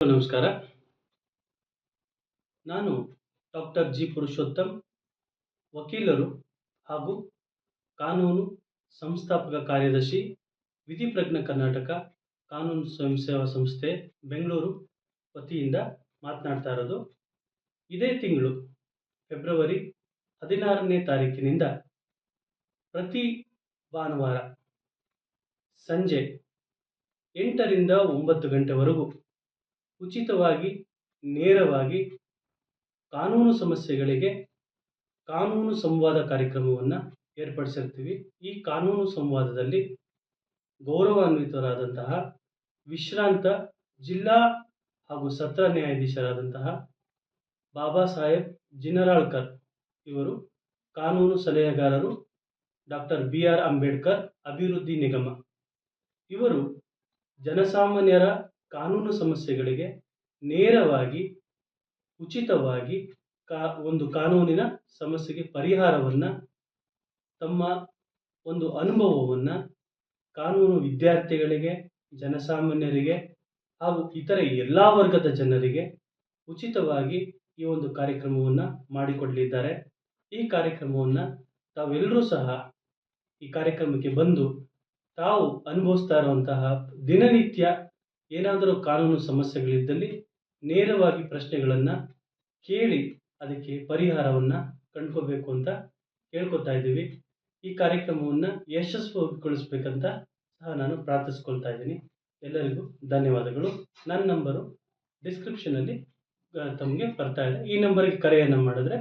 ನಮಸ್ಕಾರ. ನಾನು doctor G Purushottam, ವಕೀಲರು ಹಾಗೂ ಕಾನೂನು ಸಂಸ್ಥಾಪಕ ಕಾರ್ಯದರ್ಶಿ ವಿಧಿಪ್ರಜ್ಞ ಕರ್ನಾಟಕ ಕಾನೂನು ಸ್ವಯಂ ಸೇವಾ ಸಂಸ್ಥೆ, ಬೆಂಗಳೂರು ವತಿಯಿಂದ ಮಾತನಾಡ್ತಾ ಇರೋದು. ಇದೇ ತಿಂಗಳು ಫೆಬ್ರವರಿ ಹದಿನಾರನೇ ತಾರೀಕಿನಿಂದ ಪ್ರತಿ ಭಾನುವಾರ ಸಂಜೆ ಎಂಟರಿಂದ ಒಂಬತ್ತು ಗಂಟೆವರೆಗೂ ಉಚಿತವಾಗಿ, ನೇರವಾಗಿ ಕಾನೂನು ಸಮಸ್ಯೆಗಳಿಗೆ ಕಾನೂನು ಸಂವಾದ ಕಾರ್ಯಕ್ರಮವನ್ನು ಏರ್ಪಡಿಸಿರ್ತೀವಿ. ಈ ಕಾನೂನು ಸಂವಾದದಲ್ಲಿ ಗೌರವಾನ್ವಿತರಾದಂತಹ ವಿಶ್ರಾಂತ ಜಿಲ್ಲಾ ಹಾಗೂ ಸತ್ರ ನ್ಯಾಯಾಧೀಶರಾದಂತಹ ಬಾಬಾ ಸಾಹೇಬ್ ಜಿನರಾಳ್ಕರ್ ಇವರು ಕಾನೂನು ಸಲಹೆಗಾರರು, ಡಾಕ್ಟರ್ ಬಿ ಆರ್ ಅಂಬೇಡ್ಕರ್ ಅಭಿವೃದ್ಧಿ ನಿಗಮ. ಇವರು ಜನಸಾಮಾನ್ಯರ ಕಾನೂನು ಸಮಸ್ಯೆಗಳಿಗೆ ನೇರವಾಗಿ, ಉಚಿತವಾಗಿ ಕಾ, ಒಂದು ಕಾನೂನಿನ ಸಮಸ್ಯೆಗೆ ಪರಿಹಾರವನ್ನು, ತಮ್ಮ ಒಂದು ಅನುಭವವನ್ನು ಕಾನೂನು ವಿದ್ಯಾರ್ಥಿಗಳಿಗೆ, ಜನಸಾಮಾನ್ಯರಿಗೆ ಹಾಗೂ ಇತರೆ ಎಲ್ಲ ವರ್ಗದ ಜನರಿಗೆ ಉಚಿತವಾಗಿ ಈ ಒಂದು ಕಾರ್ಯಕ್ರಮವನ್ನು ಮಾಡಿಕೊಡಲಿದ್ದಾರೆ. ಈ ಕಾರ್ಯಕ್ರಮವನ್ನು ತಾವೆಲ್ಲರೂ ಸಹ ಈ ಕಾರ್ಯಕ್ರಮಕ್ಕೆ ಬಂದು ತಾವು ಅನುಭವಿಸ್ತಾ ಇರುವಂತಹ ದಿನನಿತ್ಯ ಏನಾದರೂ ಕಾನೂನು ಸಮಸ್ಯೆಗಳಿದ್ದಲ್ಲಿ ನೇರವಾಗಿ ಪ್ರಶ್ನೆಗಳನ್ನು ಕೇಳಿ ಅದಕ್ಕೆ ಪರಿಹಾರವನ್ನು ಕಂಡುಕೋಬೇಕು ಅಂತ ಕೇಳ್ಕೊತಾ ಇದ್ದೀವಿ. ಈ ಕಾರ್ಯಕ್ರಮವನ್ನು ಯಶಸ್ವಿಗೊಳಿಸ್ಬೇಕಂತ ಸಹ ನಾನು ಪ್ರಾರ್ಥಿಸ್ಕೊಳ್ತಾ ಇದ್ದೀನಿ. ಎಲ್ಲರಿಗೂ ಧನ್ಯವಾದಗಳು. ನನ್ನ ನಂಬರು ಡಿಸ್ಕ್ರಿಪ್ಷನಲ್ಲಿ ತಮಗೆ ಬರ್ತಾ ಇದೆ. ಈ ನಂಬರ್ಗೆ ಕರೆಯನ್ನು ಮಾಡಿದ್ರೆ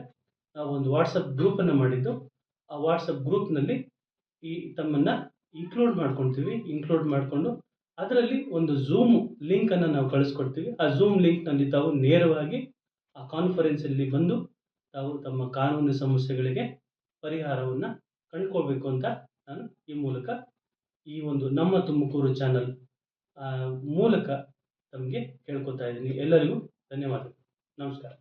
ನಾವು ಒಂದು ವಾಟ್ಸಪ್ ಗ್ರೂಪನ್ನು ಮಾಡಿದ್ದು, ಆ ವಾಟ್ಸಪ್ ಗ್ರೂಪ್ನಲ್ಲಿ ಈ ತಮ್ಮನ್ನು ಇನ್ಕ್ಲೂಡ್ ಮಾಡ್ಕೊಳ್ತೀವಿ. ಇನ್ಕ್ಲೂಡ್ ಮಾಡಿಕೊಂಡು ಅದರಲ್ಲಿ ಒಂದು ಝೂಮ್ ಲಿಂಕನ್ನು ನಾವು ಕಳಿಸ್ಕೊಡ್ತೀವಿ. ಆ ಝೂಮ್ ಲಿಂಕ್ನಲ್ಲಿ ತಾವು ನೇರವಾಗಿ ಆ ಕಾನ್ಫರೆನ್ಸಲ್ಲಿ ಬಂದು ತಾವು ತಮ್ಮ ಕಾನೂನು ಸಮಸ್ಯೆಗಳಿಗೆ ಪರಿಹಾರವನ್ನು ಕಂಡುಕೊಳ್ಬೇಕು ಅಂತ ನಾನು ಈ ಮೂಲಕ ಈ ಒಂದು ನಮ್ಮ ತುಮಕೂರು ಚಾನಲ್ ಮೂಲಕ ತಮಗೆ ಕೇಳ್ಕೊತಾ ಇದ್ದೀನಿ. ಎಲ್ಲರಿಗೂ ಧನ್ಯವಾದಗಳು. ನಮಸ್ಕಾರ.